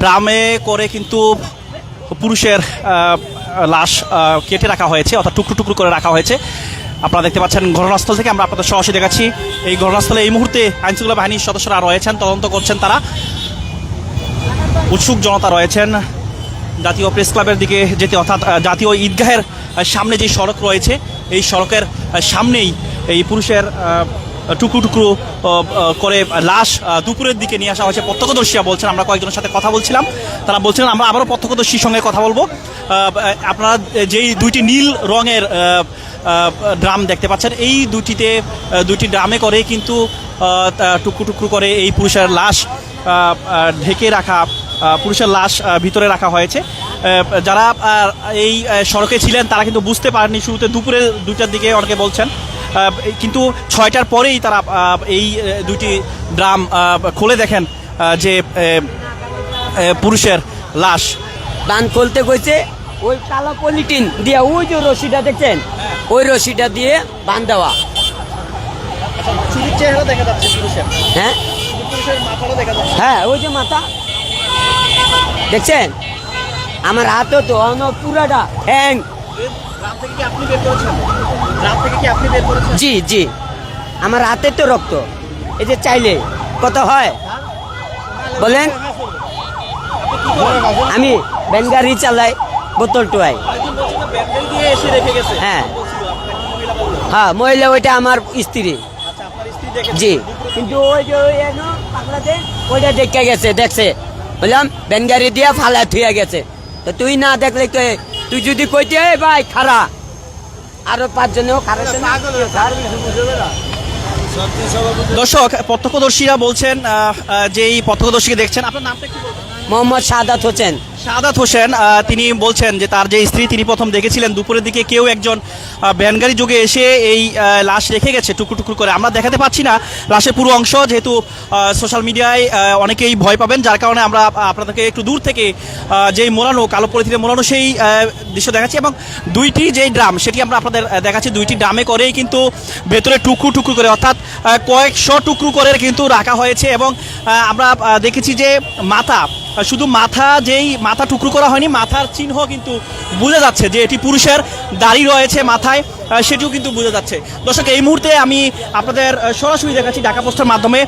ড্রামে করে কিন্তু পুরুষের লাশ কেটে রাখা হয়েছে, অর্থাৎ টুকরো টুকরো করে রাখা হয়েছে। আপনারা দেখতে পাচ্ছেন ঘটনাস্থল থেকে আমরা আপনাদের সরাসরি দেখাচ্ছি। এই ঘটনাস্থলে এই মুহূর্তে আইনশৃঙ্খলা বাহিনীর সদস্যরা রয়েছেন, তদন্ত করছেন তারা। উৎসুক জনতা রয়েছেন। জাতীয় প্রেস ক্লাবের দিকে যেতে, অর্থাৎ জাতীয় ঈদগাহের সামনে যে সড়ক রয়েছে, এই সড়কের সামনেই এই পুরুষের টুকরো টুকরো করে লাশ দুপুরের দিকে নিয়ে আসা হয়েছে প্রত্যক্ষদর্শীরা বলছেন, আমরা কয়েকজনের সাথে কথা বলছিলাম। তারা বলছিলেন, আমরা আবারও প্রত্যক্ষদর্শীর সঙ্গে কথা বলব। আপনারা যেই দুইটি নীল রঙের ড্রাম দেখতে পাচ্ছেন, এই দুটিতে দুটি ড্রামে করে কিন্তু টুকরো টুকরো করে এই পুরুষের লাশ ঢেকে রাখা পুরুষের লাশ ভিতরে রাখা হয়েছে। যারা এই সড়কে ছিলেন, তারা কিন্তু বুঝতে পারেননি, শুরুতে দুপুরে দুইটার দিকে অনেকে বলছেন কিন্তু ছয়টার পরেই তারা এই দুটি ড্রাম খুলে দেখেন যে পুরুষের লাশ। বান খুলতে কইছে ওই কালো পলিটিন দিয়ে ওই যে রশিটা দেখছেন ওই রশিটা দিয়ে বান দেওয়া। চেহারা দেখা যাচ্ছে পুরুষের। হ্যাঁ? পুরুষের মাথাটা দেখা যাচ্ছে। হ্যাঁ ওই যে মাথা। দেখছেন? আমার হাতও তো অন পুরাটা হ্যাং জি জি। আমার হাতে তো রক্ত। এই যে চাইলে কত হয়? বলেন। আমি ব্যানগাড়ি চালাই বোতল টুয়াই। হ্যাঁ। হ্যাঁ মহিলা ওইটা আমার স্ত্রী। আচ্ছা জি। কিন্তু ওই যে ওইটা দেখে গেছে দেখছে। বললাম ব্যানগাড়ি দিয়ে ফালা থুয়ে গেছে। তো তুই না দেখলে তো তুই যদি কইতে এ ভাই খারা আরও পাঁচজনেও খারা দর্শক প্রত্যক্ষদর্শীরা বলছেন যে এই প্রত্যক্ষদর্শীকে দেখছেন আপনার নামটা কি বলবেন মোহাম্মদ সাদাত হোসেন। সাদাত হোসেন তিনি বলছেন যে তার যে স্ত্রী তিনি প্রথম দেখেছিলেন দুপুরের দিকে কেউ একজন আহ, ভ্যানগাড়ি যোগে এসে এই লাশ রেখে গেছে টুকরো টুকরো করে। আমরা দেখাতে পাচ্ছি না লাশের পুরো অংশ যেহেতু সোশ্যাল মিডিয়ায় অনেকেই ভয় পাবেন যার কারণে আমরা আপনাদেরকে একটু দূর থেকে যেই মোড়ানো কালো পলিথিনে মোড়ানো সেই দৃশ্য দেখাচ্ছি এবং দুইটি যেই ড্রাম সেটি আমরা আপনাদের দেখাচ্ছি। দুইটি ড্রামে করেই কিন্তু ভেতরে টুকরো টুকরো করে অর্থাৎ কয়েকশো টুকরো করে কিন্তু রাখা হয়েছে এবং আমরা দেখেছি যে মাথা শুধু মাথা যেই মাথা টুকরো করা হয়নি, মাথার চিহ্ন কিন্তু বোঝা যাচ্ছে যে এটি পুরুষের দাড়ি রয়েছে মাথায় সেটিও কিন্তু বোঝা যাচ্ছে। দর্শক, এই মুহূর্তে আমি আপনাদের সরাসরি দেখাচ্ছি ঢাকা পোস্টের মাধ্যমে।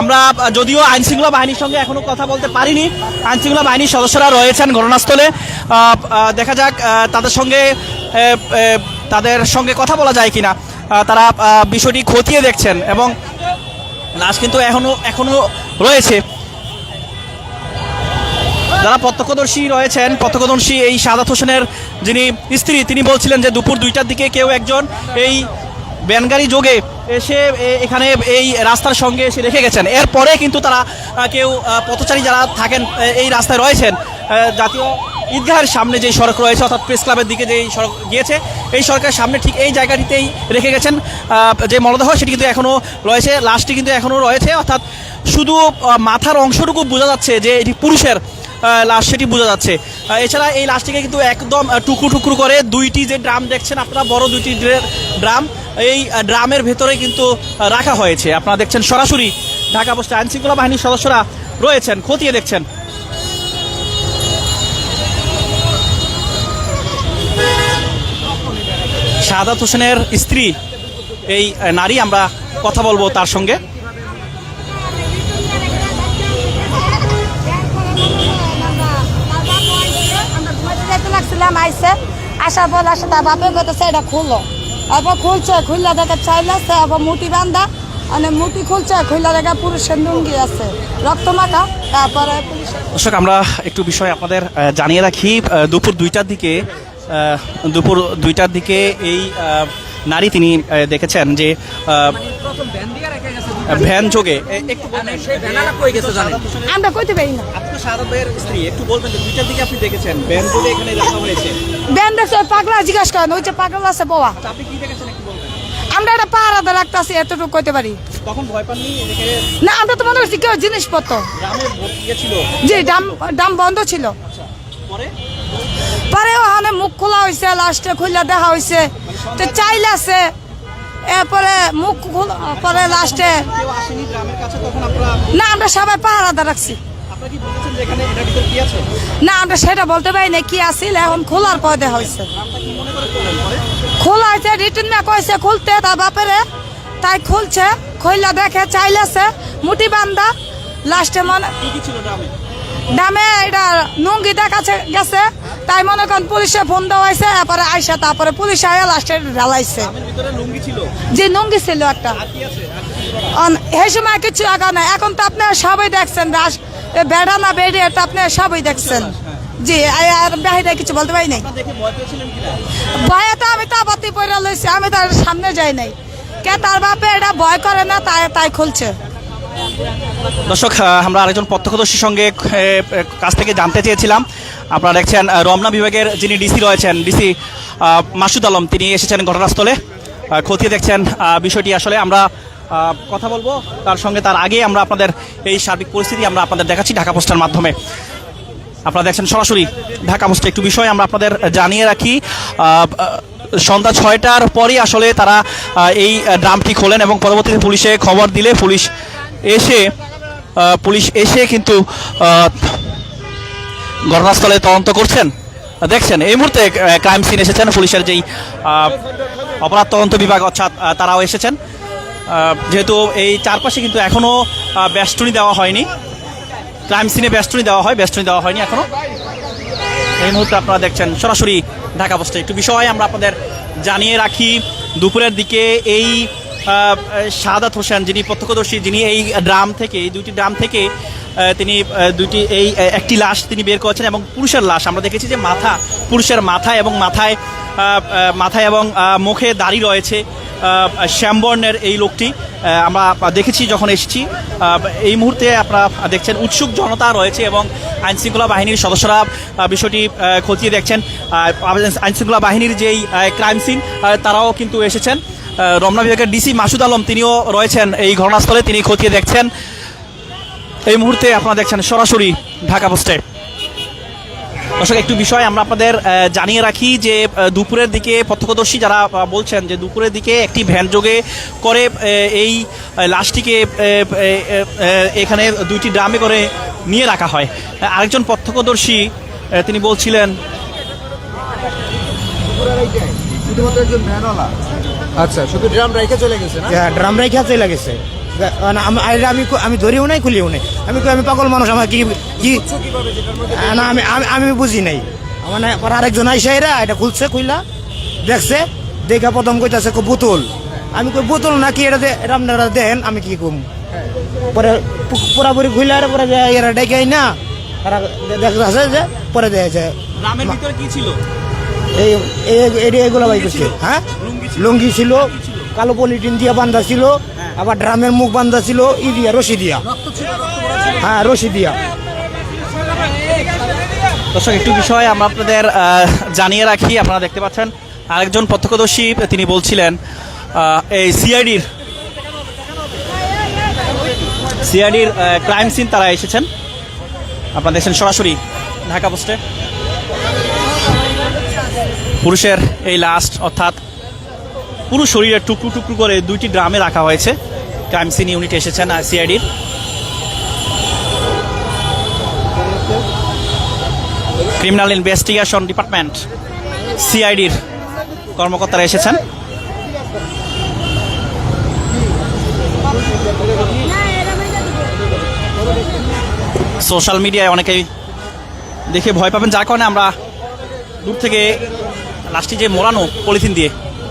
আমরা যদিও আইনশৃঙ্খলা বাহিনীর সঙ্গে এখনও কথা বলতে পারিনি, আইনশৃঙ্খলা বাহিনীর সদস্যরা রয়েছেন ঘটনাস্থলে। দেখা যাক তাদের সঙ্গে তাদের সঙ্গে কথা বলা যায় কিনা। তারা বিষয়টি খতিয়ে দেখছেন এবং লাশ কিন্তু এখনও এখনও রয়েছে। যারা প্রত্যক্ষদর্শী রয়েছেন, প্রত্যক্ষদর্শী এই সাদাত হোসেনের যিনি স্ত্রী, তিনি বলছিলেন যে দুপুর দুইটার দিকে কেউ একজন এই ব্যানগাড়ি যোগে এসে এখানে এই রাস্তার সঙ্গে এসে রেখে গেছেন। এরপরে কিন্তু তারা কেউ পথচারী যারা থাকেন এই রাস্তায় রয়েছেন জাতীয় ঈদগাহের সামনে যে সড়ক রয়েছে, অর্থাৎ প্রেস ক্লাবের দিকে যে সড়ক গিয়েছে, এই সড়কের সামনে ঠিক এই জায়গাটিতেই রেখে গেছেন। যে মরদেহ, সেটি কিন্তু এখনও রয়েছে, লাশটি কিন্তু এখনও রয়েছে, অর্থাৎ শুধু মাথার অংশটুকু বোঝা যাচ্ছে যে এটি পুরুষের লাশ সেটি বোঝা যাচ্ছে। এছাড়া এই লাশটিকে কিন্তু একদম টুকরো টুকরো করে দুইটি যে ড্রাম দেখছেন আপনারা, বড় দুইটি ড্রে- ড্রাম এই ড্রামের ভেতরে কিন্তু রাখা হয়েছে। আপনারা দেখছেন সরাসরি ঢাকা পোস্ট আইন শৃঙ্খলা বাহিনীর সদস্যরা রয়েছেন, খতিয়ে দেখছেন। শাহাদাত হোসেনের স্ত্রী, এই নারী, আমরা কথা বলব তার সঙ্গে। লাগছিলাম আইসে আসার পর আসে তার বাপে কইতেছে, এটা খুলো। এরপর খুলছে, খুললে দেখে চাইলাছে আবার মুটি বান্ধা মানে মুটি খুলছে, খুললে দেখে পুরুষের লুঙ্গি আছে, রক্ত মাখা, তারপরে দর্শক, আমরা একটু বিষয় আপনাদের জানিয়ে রাখি দুপুর দুইটার দিকে দুপুর দুইটার দিকে এই নারী তিনি দেখেছেন যে ভ্যান যোগে বলবেন, আমরা কইতে পারি না। আপনি তো শাহাদাত ভাইয়ের স্ত্রী একটু বলবেন দুইটার দিকে আপনি দেখেছেন ভ্যান যোগে এখানে রাখা হয়েছে। ব্যান দেখছে পাগলা জিজ্ঞাস করেন ওই যে পাগলা আছে বাবা আচ্ছা, আপনি কি দেখেছেন একটু বলবেন? আমরা এটা পাহারাতে রাখতেছি এতটুকু কইতে পারি। তখন ভয় পাননি? না আমরা তো মনে করছি কেউ জিনিসপত্র। জি ডাম ডাম বন্ধ ছিল। পরে? পরে ওখানে মুখ খোলা হয়েছে লাস্টে খুললে দেখা হয়েছে তো চাইল আছে এরপরে মুখ খোলা পরে লাস্টে না আমরা সবাই পাহারাতে রাখছি। না আমরা সেটা বলতে পারি না কি আসিল এখন খোলার পদে হয়েছে খোলা হয়েছে রিটার্ন কইছে খুলতে তার বাপেরে। তাই খুলছে খইলা দেখে চাইলেছে মুটি বান্দা। লাস্টে মনে দামে এটা নুঙ্গি দেখাচ্ছে গেছে। তাই মনে করেন পুলিশে ফোন দেওয়া হয়েছে তারপরে আইসা তারপরে পুলিশ আয়া লাস্টে ঢালাইছে। যে নুঙ্গি ছিল? একটা। না? এই সময় কিছু আগা নাই। এখন তো আপনারা সবাই দেখছেন রাস বেড়া না বেড়ে এটা আপনারা সবাই দেখছেন। জি আ- আর বাহিরে কিছু বলতে পারি নাই? ভয় তো আমি তাপাতি পড়ে লইছি আমি তার সামনে যাই নাই। কে তার বাপে এটা ভয় করে না তাই তাই খুলছে। দর্শক আমরা আরেকজন প্রত্যক্ষদর্শীর সঙ্গে কাছ থেকে জানতে চেয়েছিলাম। আপনারা দেখছেন রমনা বিভাগের যিনি ডিসি রয়েছেন, ডিসি মাসুদ আলম, তিনি এসেছেন ঘটনাস্থলে। খতিয়ে দেখছেন বিষয়টি আসলে আমরা কথা বলব। তার সঙ্গে তার আগে আমরা আপনাদের এই সার্বিক পরিস্থিতি আমরা আপনাদের দেখাচ্ছি ঢাকা পোস্টের মাধ্যমে। আপনারা দেখছেন সরাসরি ঢাকা পোস্টে একটু বিষয় আমরা আপনাদের জানিয়ে রাখি। সন্ধ্যা ছয়টার পরই আসলে তারা এই ড্রামটি খোলেন এবং পরবর্তীতে পুলিশে খবর দিলে পুলিশ এসে পুলিশ এসে কিন্তু ঘটনাস্থলে তদন্ত করছেন। দেখছেন, এই মুহূর্তে ক্রাইম সিন এসেছেন। পুলিশের যেই অপরাধ তদন্ত বিভাগ, অর্থাৎ তারাও এসেছেন। যেহেতু এই চারপাশে কিন্তু এখনও বেষ্টনী দেওয়া হয়নি। ক্রাইম সিনে বেষ্টনী দেওয়া হয় বেষ্টনী দেওয়া হয়নি এখনও এই মুহূর্তে আপনারা দেখছেন, সরাসরি ঢাকা পোস্টে। একটু বিষয় আমরা আপনাদের জানিয়ে রাখি, দুপুরের দিকে এই শাহাদাত হোসেন যিনি প্রত্যক্ষদর্শী, যিনি এই ড্রাম থেকে, এই দুইটি ড্রাম থেকে তিনি দুইটি এই একটি লাশ তিনি বের করেছেন এবং পুরুষের লাশ। আমরা দেখেছি যে মাথা, পুরুষের মাথা এবং মাথায় মাথায় এবং মুখে দাড়ি রয়েছে শ্যামবর্ণের এই লোকটি। আমরা দেখেছি যখন এসেছি এই মুহূর্তে আপনারা দেখছেন উৎসুক জনতা রয়েছে এবং আইনশৃঙ্খলা বাহিনীর সদস্যরা বিষয়টি খতিয়ে দেখছেন। আইনশৃঙ্খলা বাহিনীর যেই ক্রাইম সিন তারাও কিন্তু এসেছেন। রমনা বিভাগের ডিসি মাসুদ আলম, তিনিও রয়েছেন এই ঘটনাস্থলে, তিনি খতিয়ে দেখছেন। এই মুহূর্তে আপনারা দেখছেন সরাসরি ঢাকা পোস্টে। দর্শক, একটু বিষয় আমরা আপনাদের জানিয়ে রাখি যে দুপুরের দিকে প্রত্যক্ষদর্শী যারা বলছেন যে দুপুরের দিকে একটি ভ্যান যোগে করে এই লাশটিকে এখানে দুইটি ড্রামে করে নিয়ে রাখা হয়। আরেকজন প্রত্যক্ষদর্শী তিনি বলছিলেন আচ্ছা শুধু ড্রাম রেখে চলে গেছে না? ড্রাম রেখে চলে গেছে। আমি- আমি ধরিও নাই খুলিও নাই। আমি কই আমি পাগল মানুষ আমার কি কি না আমি আমি আমি বুঝি নাই। মানে পরে আরেকজন আইসা এরা এটা খুলছে খুললা দেখছে দেখা প্রথম কইতাছে কো বোতল। আমি কই বোতল নাকি এটা এটা আপনারা দেন আমি কি কম? পরে পুরাপুরি খুললে আর পরে এরা ডেকে না তারা দেখতেছে যে পরে দেয় যে গ্রামের ভিতরে কি ছিল? এই এগুলো বাই করছে। হ্যাঁ? লুঙ্গি ছিল, কালো পলিটিন দিয়ে বান্ধা ছিল, আবার ড্রামের মুখ বান্ধা ছিল, ই দিয়া, রশি দিয়া। হ্যাঁ রশি দিয়া। দর্শক, একটু বিষয় আমরা আপনাদের জানিয়ে রাখি, আপনারা দেখতে পাচ্ছেন, আরেকজন প্রত্যক্ষদর্শী তিনি বলছিলেন এই সিআইডির সিআইডির ক্রাইম সিন তারা এসেছেন। আপনারা দেখছেন সরাসরি ঢাকা পোস্টে। পুরুষের এই লাস্ট অর্থাৎ পুরো শরীরে টুকরো টুকরো করে দুইটি ড্রামে রাখা হয়েছে। ক্রাইম সিন ইউনিট এসেছেন সিআইডির ক্রিমিনাল ইনভেস্টিগেশন ডিপার্টমেন্ট সিআইডির কর্মকর্তারা এসেছেন। সোশ্যাল মিডিয়ায় অনেকেই দেখে ভয় পাবেন, যার কারণে আমরা দূর থেকে লাস্টে যে মোড়ানো পলিথিন দিয়ে,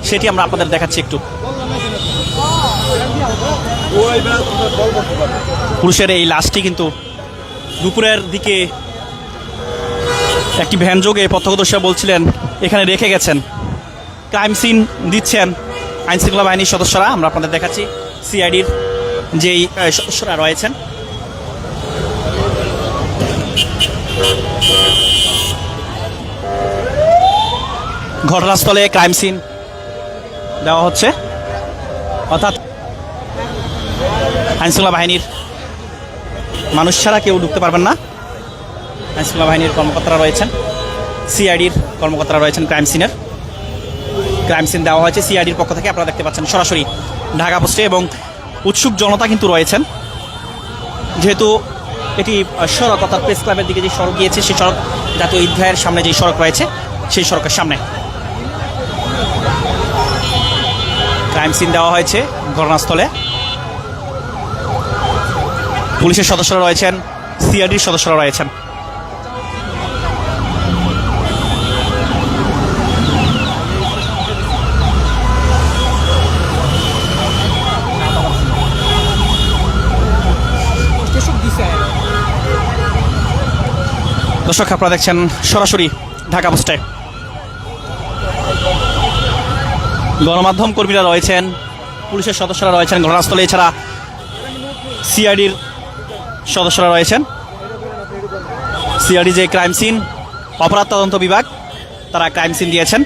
সেটি আমরা আপনাদের দেখাচ্ছি একটু। পুরুষের এই লাশটি কিন্তু দুপুরের দিকে একটি ভ্যান যোগে প্রত্যক্ষদর্শীরা বলছিলেন, এখানে রেখে গেছেন। ক্রাইম সিন দিচ্ছেন আইনশৃঙ্খলা বাহিনীর সদস্যরা। আমরা আপনাদের দেখাচ্ছি, সিআইডির যেই সদস্যরা রয়েছেন। ঘটনাস্থলে ক্রাইম সিন দেওয়া হচ্ছে। অর্থাৎ আইনশৃঙ্খলা বাহিনীর মানুষ ছাড়া কেউ ঢুকতে পারবেন না। আইনশৃঙ্খলা বাহিনীর কর্মকর্তারা রয়েছেন। সিআইডির কর্মকর্তারা রয়েছেন ক্রাইম সিনের ক্রাইম সিন দেওয়া হয়েছে সিআইডির পক্ষ থেকে, আপনারা দেখতে পাচ্ছেন সরাসরি ঢাকা পোস্টে এবং উৎসুক জনতা কিন্তু রয়েছেন। যেহেতু এটি সড়ক, অর্থাৎ প্রেস ক্লাবের দিকে যে সড়ক গিয়েছে সেই সড়ক জাতীয় ঈদগাহের সামনে যে সড়ক রয়েছে, সেই সড়কের সামনে। ক্রাইম সিন দেওয়া হয়েছে ঘটনাস্থলে। পুলিশের সদস্যরা রয়েছেন, সিআরডির সদস্যরা রয়েছেন। দর্শক, আপনারা দেখছেন সরাসরি ঢাকা পোস্টে। গণমাধ্যম কর্মীরা রয়েছেন, পুলিশের সদস্যরা রয়েছেন, ঘটনাস্থলে এছাড়া সিআইডির সদস্যরা রয়েছেন। সিআইডি যে ক্রাইম সিন, অপরাধ তদন্ত বিভাগ, তারা ক্রাইম সিন দিয়েছেন।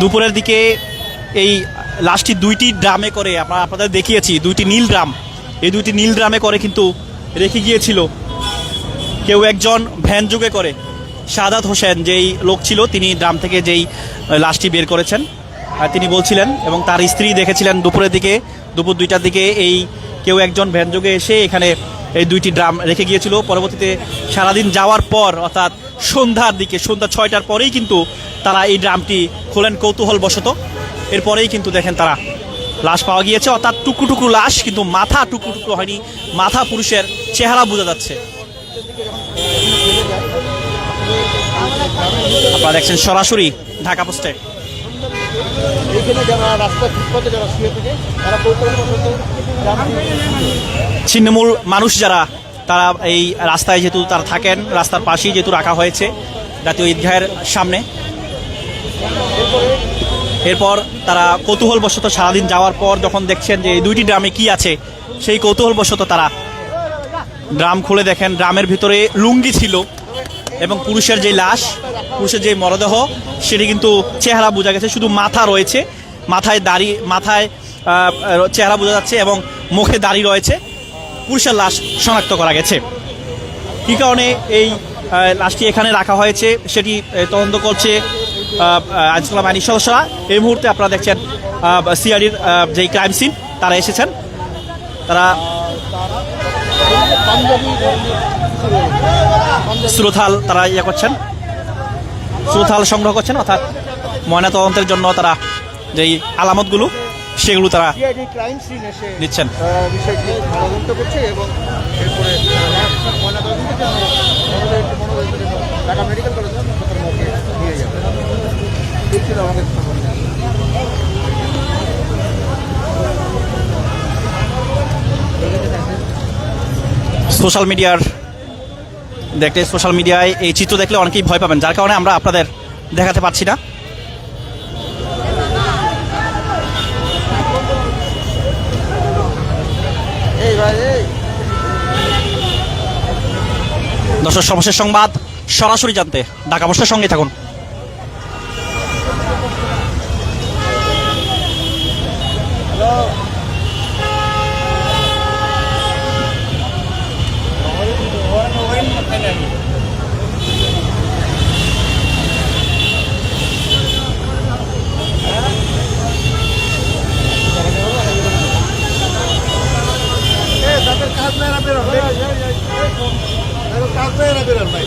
দুপুরের দিকে এই লাশটি দুইটি ড্রামে করে, আমরা আপনাদের দেখিয়েছি, দুইটি নীল ড্রাম। এই দুইটি নীল ড্রামে করে কিন্তু রেখে গিয়েছিল। কেউ একজন ভ্যান যুগে করে। সাদাত হোসেন যেই লোক ছিল, তিনি ড্রাম থেকে যেই লাশটি বের করেছেন তিনি বলছিলেন এবং তার স্ত্রী দেখেছিলেন দুপুরের দিকে, দুপুর দুইটার দিকে এই কেউ একজন ভ্যান যুগে এসে এখানে এই দুইটি ড্রাম রেখে গিয়েছিল। পরবর্তীতে সারাদিন যাওয়ার পর, অর্থাৎ সন্ধ্যার দিকে, সন্ধ্যা ছয়টার পরেই কিন্তু তারা এই ড্রামটি খোলেন কৌতূহল বশত এরপরেই কিন্তু দেখেন তারা লাশ পাওয়া গিয়েছে, অর্থাৎ টুকরো টুকরো লাশ, কিন্তু মাথা টুকরো টুকরো হয়নি, মাথা পুরুষের চেহারা বোঝা যাচ্ছে। আপনারা দেখছেন সরাসরি ঢাকা পোস্টে। ছিন্নমূল মানুষ যারা, তারা এই রাস্তায় যেহেতু তারা থাকেন, রাস্তার পাশেই যেহেতু রাখা হয়েছে, জাতীয় ঈদগাহের সামনে। এরপর তারা কৌতূহলবশত সারাদিন যাওয়ার পর যখন দেখছেন যে এই দুইটি ড্রামে কি আছে, সেই কৌতূহলবশত তারা ড্রাম খুলে দেখেন। ড্রামের ভিতরে লুঙ্গি ছিল এবং পুরুষের যে লাশ, পুরুষের যে মরদেহ, সেটি কিন্তু চেহারা বোঝা গেছে। শুধু মাথা রয়েছে, মাথায় দাড়ি, মাথায় চেহারা বোঝা যাচ্ছে এবং মুখে দাড়ি রয়েছে। পুরুষের লাশ শনাক্ত করা গেছে। কী কারণে এই লাশটি এখানে রাখা হয়েছে, সেটি তদন্ত করছে আইনশৃঙ্খলা বাহিনীর সদস্যরা এই মুহূর্তে আপনারা দেখছেন সিআরির যেই ক্রাইম সিন তারা এসেছেন। তারা শ্রোথাল তারা ইয়ে করছেন। শ্রোথাল সংগ্রহ করছেন অর্থাৎ ময়নাতদন্তের জন্য তারা যেই আলামতগুলো সেগুলো তারা সিআইডি ক্রাইম সোশ্যাল মিডিয়ার দেখলে, সোশ্যাল মিডিয়ায় এই চিত্র দেখলে অনেকেই ভয় পাবেন, যার কারণে আমরা আপনাদের দেখাতে পারছি না। দর্শক, সর্বশেষ সংবাদ, সরাসরি জানতে ঢাকা পোস্টের সঙ্গে থাকুন। কাজ নাই না বেরোন কাজ নাই না বেরোন ভাই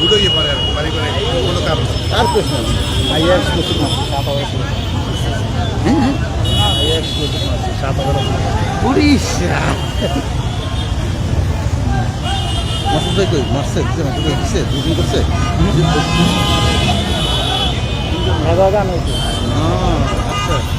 বুড়োই পারে আর বাড়ি করে কোনো কাম আর প্রশ্ন মাসুদ ভাই দিছে দুদিন করছে আচ্ছা